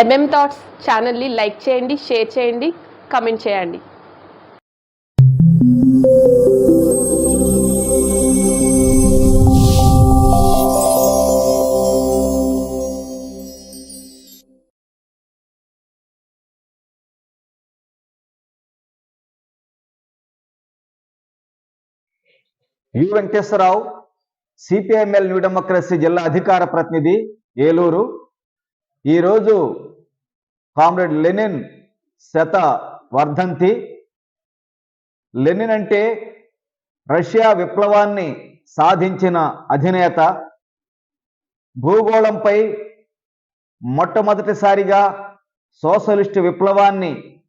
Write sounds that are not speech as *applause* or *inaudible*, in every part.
MM thoughts ఛానల్ని like చేయండి share చేయండి కమెంట్ చేయండి. U Venkateswararao CPML new democracy జిల్లా అధికార ప్రతినిధి ఏలూరు. ఈరోజు కామ్రేడ్ లెనిన్ శత వర్ధంతి. లెనిన్ అంటే రష్యా విప్లవాన్ని సాధించిన అధినేత. భూగోళంపై మొట్టమొదటిసారిగా సోషలిస్టు విప్లవాన్ని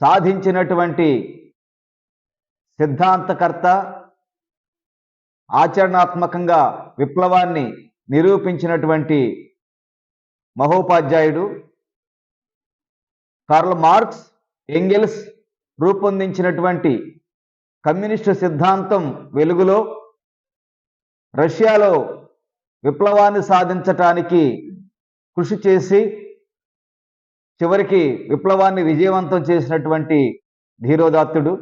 సాధించినటువంటి సిద్ధాంతకర్త ఆచరణాత్మకంగా విప్లవాన్ని నిరూపించినటువంటి మహోపాధ్యాయుడు కార్ల్ మార్క్స్ ఎంగెల్స్ రూపొందించినటువంటి కమ్యూనిస్టు సిద్ధాంతం వెలుగులో రష్యాలో విప్లవాన్ని సాధించటానికి కృషి చేసి చివరికి విప్లవాన్ని విజయవంతం చేసినటువంటి ధీరోదాత్తుడు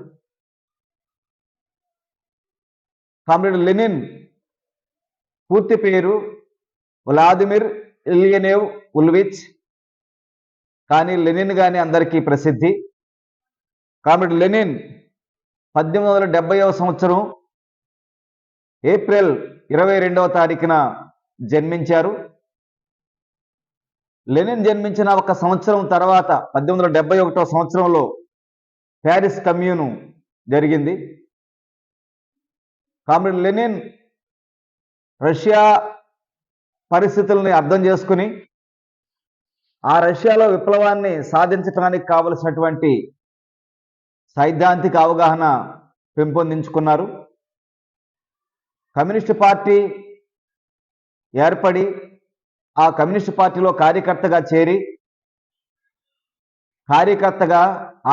కామ్రేడ్ లెనిన్ పూర్తి పేరు వ్లాదిమిర్ ఇలియనేవ్ ఉల్విచ్ కానీ లెనిన్ కానీ అందరికీ ప్రసిద్ధి. కాబట్టి లెనిన్ పద్దెనిమిది వందల డెబ్బైవ సంవత్సరం ఏప్రిల్ ఇరవై రెండవ తారీఖున జన్మించారు. లెనిన్ జన్మించిన ఒక సంవత్సరం తర్వాత పద్దెనిమిది వందల ఒకటో సంవత్సరంలో ప్యారిస్ కమ్యూను జరిగింది. కాబట్టి లెనిన్ రష్యా పరిస్థితుల్ని అర్థం చేసుకుని ఆ రష్యాలో విప్లవాన్ని సాధించడానికి కావలసినటువంటి సైద్ధాంతిక అవగాహన పెంపొందించుకున్నారు. కమ్యూనిస్టు పార్టీ ఏర్పడి ఆ కమ్యూనిస్టు పార్టీలో కార్యకర్తగా చేరి కార్యకర్తగా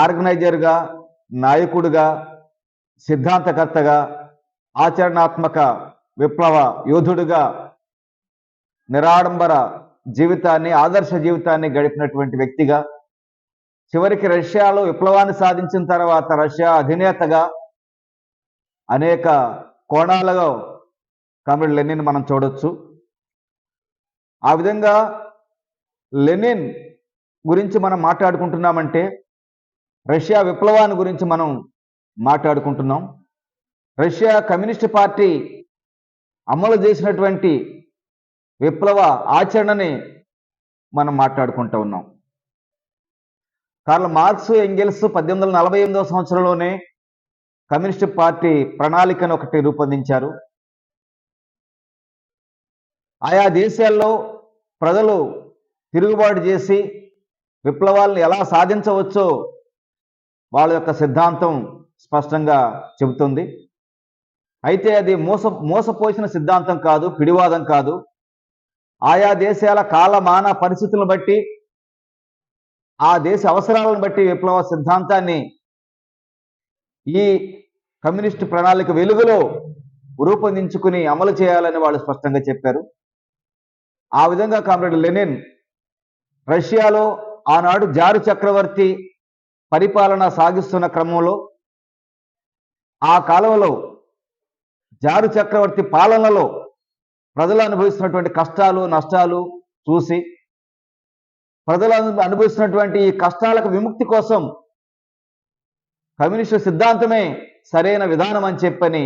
ఆర్గనైజర్గా నాయకుడిగా సిద్ధాంతకర్తగా ఆచరణాత్మక విప్లవ యోధుడుగా నిరాడంబర జీవితాన్ని ఆదర్శ జీవితాన్ని గడిపినటువంటి వ్యక్తిగా చివరికి రష్యాలో విప్లవాన్ని సాధించిన తర్వాత రష్యా అధినేతగా అనేక కోణాలలో కామ్రేడ్ లెనిన్ మనం చూడొచ్చు. ఆ విధంగా లెనిన్ గురించి మనం మాట్లాడుకుంటున్నామంటే రష్యా విప్లవాన్ని గురించి మనం మాట్లాడుకుంటున్నాం. రష్యా కమ్యూనిస్ట్ పార్టీ అమలు చేసినటువంటి విప్లవ ఆచరణని మనం మాట్లాడుకుంటూ ఉన్నాం. కార్ల మార్క్స్ ఎంగెల్స్ పద్దెనిమిది వందల నలభై ఎనిమిదవ సంవత్సరంలోనే కమ్యూనిస్ట్ పార్టీ ప్రణాళికను ఒకటి రూపొందించారు. ఆయా దేశాల్లో ప్రజలు తిరుగుబాటు చేసి విప్లవాలను ఎలా సాధించవచ్చో వాళ్ళ యొక్క సిద్ధాంతం స్పష్టంగా చెబుతుంది. అయితే అది మోస మోసపోసిన సిద్ధాంతం కాదు పిడివాదం కాదు. ఆయా దేశాల కాలమాన పరిస్థితులను బట్టి ఆ దేశ అవసరాలను బట్టి విప్లవ సిద్ధాంతాన్ని ఈ కమ్యూనిస్ట్ ప్రణాళిక వెలుగులో రూపొందించుకుని అమలు చేయాలని వాళ్ళు స్పష్టంగా చెప్పారు. ఆ విధంగా కామ్రేడ్ లెనిన్ రష్యాలో ఆనాడు జారు చక్రవర్తి పరిపాలన సాగిస్తున్న క్రమంలో ఆ కాలంలో జారు చక్రవర్తి పాలనలో ప్రజలు అనుభవిస్తున్నటువంటి కష్టాలు నష్టాలు చూసి ప్రజలు అనుభవిస్తున్నటువంటి ఈ కష్టాలకు విముక్తి కోసం కమ్యూనిస్టు సిద్ధాంతమే సరైన విధానం అని చెప్పని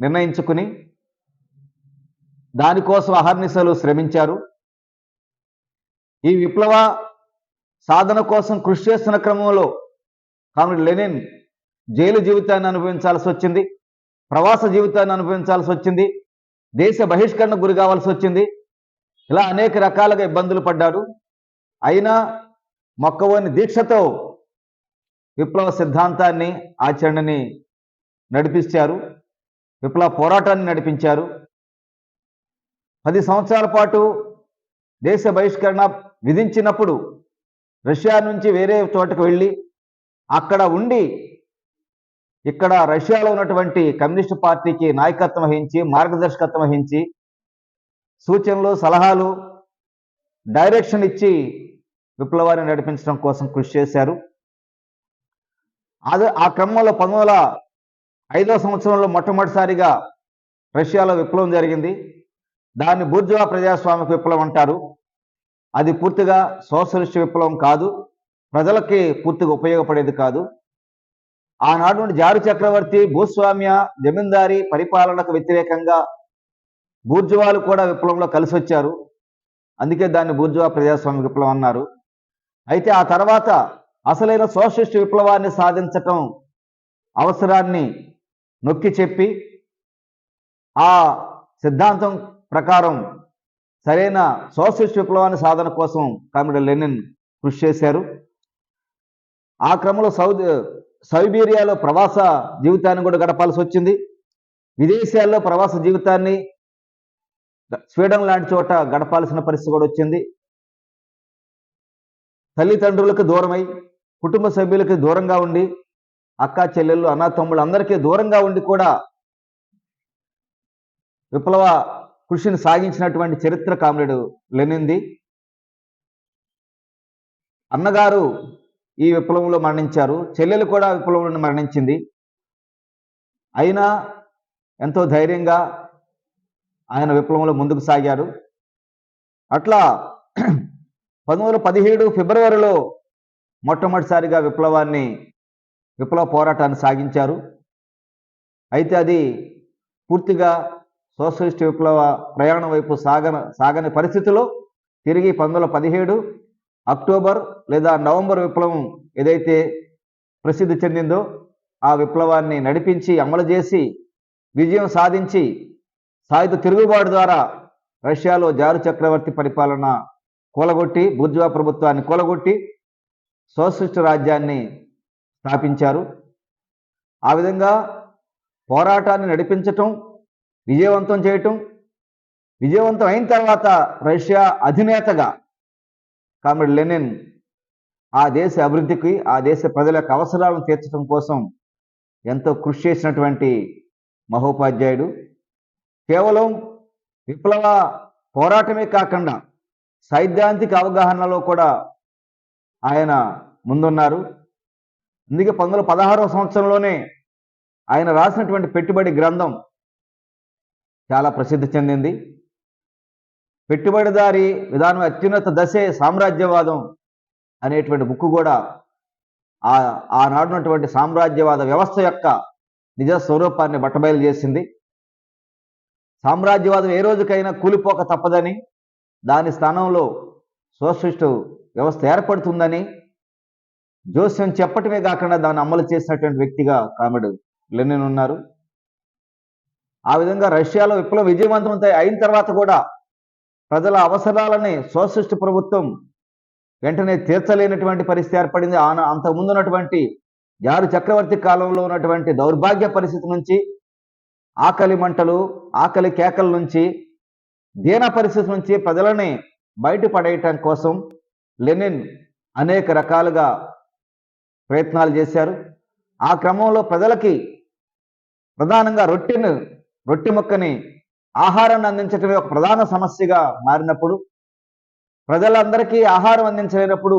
నిర్ణయించుకుని దానికోసం అహర్నిశలు శ్రమించారు. ఈ విప్లవ సాధన కోసం కృషి చేస్తున్న క్రమంలో కామ్రేడ్ లెనిన్ జైలు జీవితాన్ని అనుభవించాల్సి వచ్చింది ప్రవాస జీవితాన్ని అనుభవించాల్సి వచ్చింది దేశ బహిష్కరణ గురి కావాల్సి వచ్చింది. ఇలా అనేక రకాలుగా ఇబ్బందులు పడ్డాడు. అయినా మొక్కవోని దీక్షతో విప్లవ సిద్ధాంతాన్ని ఆచరణని నడిపించారు. విప్లవ పోరాటాన్ని నడిపించారు. పది సంవత్సరాల పాటు దేశ బహిష్కరణ విధించినప్పుడు రష్యా నుంచి వేరే చోటకు వెళ్ళి అక్కడ ఉండి ఇక్కడ రష్యాలో ఉన్నటువంటి కమ్యూనిస్ట్ పార్టీకి నాయకత్వం వహించి మార్గదర్శకత్వం వహించి సూచనలు సలహాలు డైరెక్షన్ ఇచ్చి విప్లవాన్ని నడిపించడం కోసం కృషి చేశారు. అది ఆ క్రమంలో పంతొమ్మిది ఐదో సంవత్సరంలో మొట్టమొదటిసారిగా రష్యాలో విప్లవం జరిగింది. దాన్ని బూర్జువా ప్రజాస్వామిక విప్లవం అంటారు. అది పూర్తిగా సోషలిస్ట్ విప్లవం కాదు. ప్రజలకి పూర్తిగా ఉపయోగపడేది కాదు. ఆనాడు నుండి జారు చక్రవర్తి భూస్వామ్య జమీందారీ పరిపాలనకు వ్యతిరేకంగా బూర్జువాలు కూడా విప్లవంలో కలిసి వచ్చారు అందుకే దాన్ని బూర్జువా ప్రజాస్వామ్య విప్లవం అన్నారు. అయితే ఆ తర్వాత అసలైన సోషలిస్ట్ విప్లవాన్ని సాధించటం అవసరాన్ని నొక్కి చెప్పి ఆ సిద్ధాంతం ప్రకారం సరైన సోషలిస్ట్ విప్లవాన్ని సాధన కోసం కామ్రేడ్ లెనిన్ కృషి చేశారు. ఆ క్రమంలో సౌదీ సైబీరియాలో ప్రవాస జీవితాన్ని కూడా గడపాల్సి వచ్చింది. విదేశాల్లో ప్రవాస జీవితాన్ని స్వీడన్ లాంటి చోట గడపాల్సిన పరిస్థితి కూడా వచ్చింది. తల్లిదండ్రులకు దూరమై కుటుంబ సభ్యులకి దూరంగా ఉండి అక్క చెల్లెళ్ళు అన్న తమ్ముళ్ళు అందరికీ దూరంగా ఉండి కూడా విప్లవ కృషిని సాగించినటువంటి చరిత్ర కామ్రేడు లెనింది అన్నగారు ఈ విప్లవంలో మరణించారు. చెల్లెలు కూడా విప్లవంలో మరణించింది. అయినా ఎంతో ధైర్యంగా ఆయన విప్లవంలో ముందుకు సాగారు. అట్లా పంతొమ్మిది పదిహేడు ఫిబ్రవరిలో మొట్టమొదటిసారిగా విప్లవాన్ని విప్లవ పోరాటాన్ని సాగించారు. అయితే అది పూర్తిగా సోషలిస్ట్ విప్లవ ప్రయాణం వైపు సాగన సాగని పరిస్థితిలో తిరిగి పంతొమ్మిది పదిహేడు అక్టోబర్ లేదా నవంబర్ విప్లవం ఏదైతే ప్రసిద్ధి చెందిందో ఆ విప్లవాన్ని నడిపించి అమలు చేసి విజయం సాధించి సాయుధ తిరుగుబాటు ద్వారా రష్యాలో జారు చక్రవర్తి పరిపాలన కూలగొట్టి బుర్జువా ప్రభుత్వాన్ని కూలగొట్టి సోషలిస్ట్ రాజ్యాన్ని స్థాపించారు. ఆ విధంగా పోరాటాన్ని నడిపించటం విజయవంతం చేయటం విజయవంతం అయిన తర్వాత రష్యా అధినేతగా కామ్రేడ్ లెనిన్ ఆ దేశ అభివృద్ధికి ఆ దేశ ప్రజల యొక్క అవసరాలను తీర్చడం కోసం ఎంతో కృషి చేసినటువంటి మహోపాధ్యాయుడు. కేవలం విప్లవ పోరాటమే కాకుండా సైద్ధాంతిక అవగాహనలో కూడా ఆయన ముందున్నారు. అందుకే పంతొమ్మిది వందల పదహారవ సంవత్సరంలోనే ఆయన రాసినటువంటి పెట్టుబడి గ్రంథం చాలా ప్రసిద్ధి చెందింది. పెట్టుబడిదారి విధానం అత్యున్నత దశే సామ్రాజ్యవాదం అనేటువంటి బుక్ కూడా ఆ ఆనాడున్నటువంటి సామ్రాజ్యవాద వ్యవస్థ యొక్క నిజ స్వరూపాన్ని బట్టబయలు చేసింది. సామ్రాజ్యవాదం ఏ రోజుకైనా కూలిపోక తప్పదని దాని స్థానంలో సోషలిస్టు వ్యవస్థ ఏర్పడుతుందని జోస్యం చెప్పటమే కాకుండా దాన్ని అమలు చేసినటువంటి వ్యక్తిగా కామెడు లెనిన్ ఉన్నారు. ఆ విధంగా రష్యాలో విప్లవం విజయవంతం అయిన తర్వాత కూడా ప్రజల అవసరాలని సోషలిస్ట్ ప్రభుత్వం వెంటనే తీర్చలేనటువంటి పరిస్థితి ఏర్పడింది. ఆన అంతకుముందు ఉన్నటువంటి జారు చక్రవర్తి కాలంలో ఉన్నటువంటి దౌర్భాగ్య పరిస్థితి నుంచి ఆకలి మంటలు ఆకలి కేకల నుంచి దీన పరిస్థితి నుంచి ప్రజలని బయటపడేయటం కోసం లెనిన్ అనేక రకాలుగా ప్రయత్నాలు చేశారు. ఆ క్రమంలో ప్రజలకి ప్రధానంగా రొట్టెను రొట్టె ముక్కని ఆహారాన్ని అందించటమే ఒక ప్రధాన సమస్యగా మారినప్పుడు ప్రజలందరికీ ఆహారం అందించలేనప్పుడు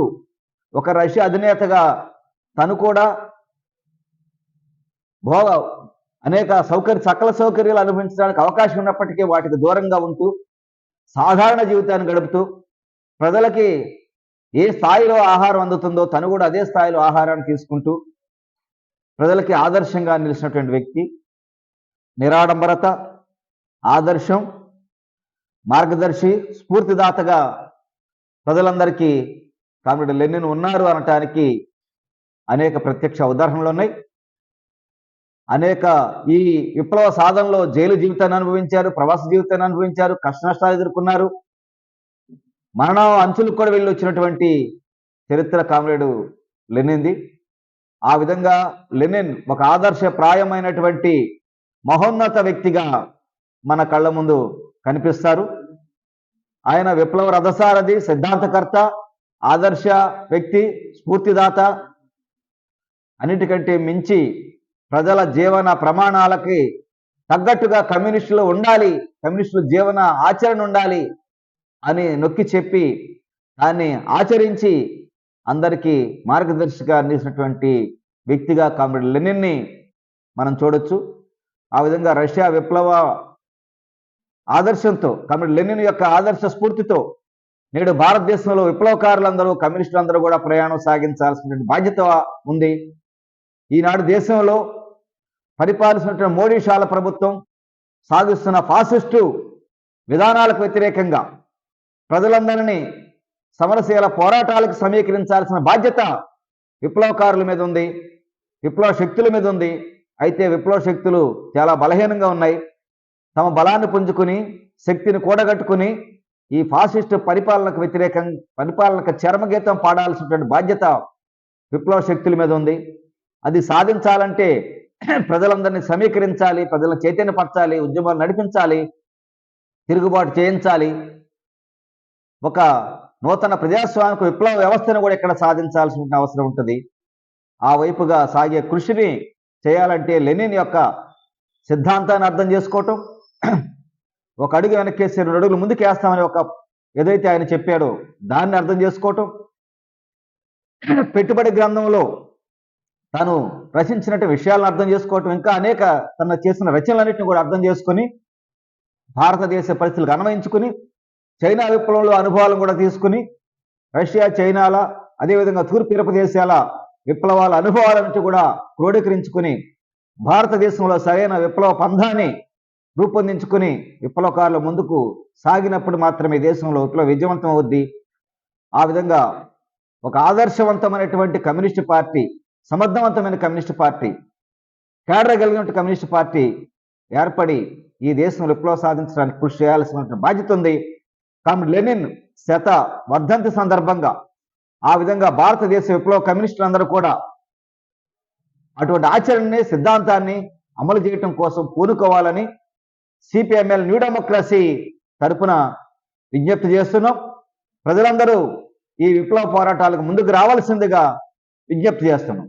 ఒక రష్యా అధినేతగా తను కూడా భోగ అనేక సౌకర్య సకల సౌకర్యాలు అనుభవించడానికి అవకాశం ఉన్నప్పటికీ వాటికి దూరంగా ఉంటూ సాధారణ జీవితాన్ని గడుపుతూ ప్రజలకి ఏ స్థాయిలో ఆహారం అందుతుందో తను కూడా అదే స్థాయిలో ఆహారాన్ని తీసుకుంటూ ప్రజలకి ఆదర్శంగా నిలిచినటువంటి వ్యక్తి నిరాడంబరత ఆదర్శం మార్గదర్శి స్ఫూర్తిదాతగా ప్రజలందరికీ కామ్రేడ్ లెనిన్ ఉన్నారు అనటానికి అనేక ప్రత్యక్ష ఉదాహరణలు ఉన్నాయి. అనేక ఈ విప్లవ సాధనలో జైలు జీవితాన్ని అనుభవించారు ప్రవాస జీవితాన్ని అనుభవించారు కష్ట నష్టాలు ఎదుర్కొన్నారు. మరణ అంచులకు కూడా వెళ్ళి వచ్చినటువంటి చరిత్ర కామ్రేడు లెనిన్ది. ఆ విధంగా లెనిన్ ఒక ఆదర్శప్రాయమైనటువంటి మహోన్నత వ్యక్తిగా మన కళ్ళ ముందు కనిపిస్తారు. ఆయన విప్లవ రథసారథి సిద్ధాంతకర్త ఆదర్శ వ్యక్తి స్ఫూర్తిదాత అన్నిటికంటే మించి ప్రజల జీవన ప్రమాణాలకి తగ్గట్టుగా కమ్యూనిస్టులు ఉండాలి కమ్యూనిస్టుల జీవన ఆచరణ ఉండాలి అని నొక్కి చెప్పి దాన్ని ఆచరించి అందరికీ మార్గదర్శిగా అందించినటువంటి వ్యక్తిగా కామ్రేడ్ లెనిన్ని మనం చూడొచ్చు. ఆ విధంగా రష్యా విప్లవ ఆదర్శంతో కామ్రేడ్ లెనిన్ యొక్క ఆదర్శ స్ఫూర్తితో నేడు భారతదేశంలో విప్లవకారులందరూ కమ్యూనిస్టులందరూ కూడా ప్రయాణం సాగించాల్సిన బాధ్యత ఉంది. ఈనాడు దేశంలో పరిపాలిస్తున్న మోడీ షాల ప్రభుత్వం సాగిస్తున్న ఫాసిస్టు విధానాలకు వ్యతిరేకంగా ప్రజలందరినీ సమరశీల పోరాటాలకు సమీకరించాల్సిన బాధ్యత విప్లవకారుల మీద ఉంది. విప్లవ శక్తుల మీద ఉంది. అయితే విప్లవ శక్తులు చాలా బలహీనంగా ఉన్నాయి. తమ బలాన్ని పుంజుకుని శక్తిని కూడగట్టుకుని ఈ ఫాసిస్ట్ పరిపాలనకు వ్యతిరేకం పరిపాలనకు చరమగీతం పాడాల్సినటువంటి బాధ్యత విప్లవ శక్తుల మీద ఉంది. అది సాధించాలంటే *clears throat* ప్రజలందరినీ సమీకరించాలి ప్రజలను చైతన్యపరచాలి ఉద్యమాలు నడిపించాలి తిరుగుబాటు చేయించాలి. ఒక నూతన ప్రజాస్వామిక విప్లవ వ్యవస్థను కూడా ఇక్కడ సాధించాల్సిన అవసరం ఉంటుంది. ఆ వైపుగా సాగే కృషిని చేయాలంటే లెనిన్ యొక్క సిద్ధాంతాన్ని అర్థం చేసుకోవటం ఒక అడుగు వెనక్కేసి రెండు అడుగులు ముందుకు వేస్తామని ఒక ఏదైతే ఆయన చెప్పాడో దాన్ని అర్థం చేసుకోవటం. పెట్టుబడి గ్రంథంలో తను రచించినట్టు విషయాలను అర్థం చేసుకోవటం ఇంకా అనేక తన చేసిన రచనలన్నింటిని కూడా అర్థం చేసుకొని భారతదేశ పరిస్థితులకు అన్వయించుకుని చైనా విప్లవంలో అనుభవాలను కూడా తీసుకుని రష్యా చైనాల అదేవిధంగా తూర్పు ఇరప దేశాల విప్లవాల అనుభవాలన్నిటి కూడా క్రోడీకరించుకుని భారతదేశంలో సరైన విప్లవ పంధాన్ని రూపొందించుకుని విప్లవకారులు ముందుకు సాగినప్పుడు మాత్రమే దేశంలో విప్లవ విజయవంతం అవుద్ది. ఆ విధంగా ఒక ఆదర్శవంతమైనటువంటి కమ్యూనిస్టు పార్టీ సమర్థవంతమైన కమ్యూనిస్టు పార్టీ కేడర్ కలిగిన కమ్యూనిస్టు పార్టీ ఏర్పడి ఈ దేశంలో విప్లవం సాధించడానికి కృషి చేయాల్సిన బాధ్యత ఉంది. కాబట్టి లెనిన్ శత వర్ధంతి సందర్భంగా ఆ విధంగా భారతదేశ విప్లవ కమ్యూనిస్టులందరూ కూడా అటువంటి ఆచరణని సిద్ధాంతాన్ని అమలు చేయటం కోసం పూనుకోవాలని సిపిఎంఎల్ న్యూ డెమోక్రసీ తరఫున విజ్ఞప్తి చేస్తున్నాం. ప్రజలందరూ ఈ విప్లవ పోరాటాలకు ముందుకు రావాల్సిందిగా విజ్ఞప్తి చేస్తున్నాం.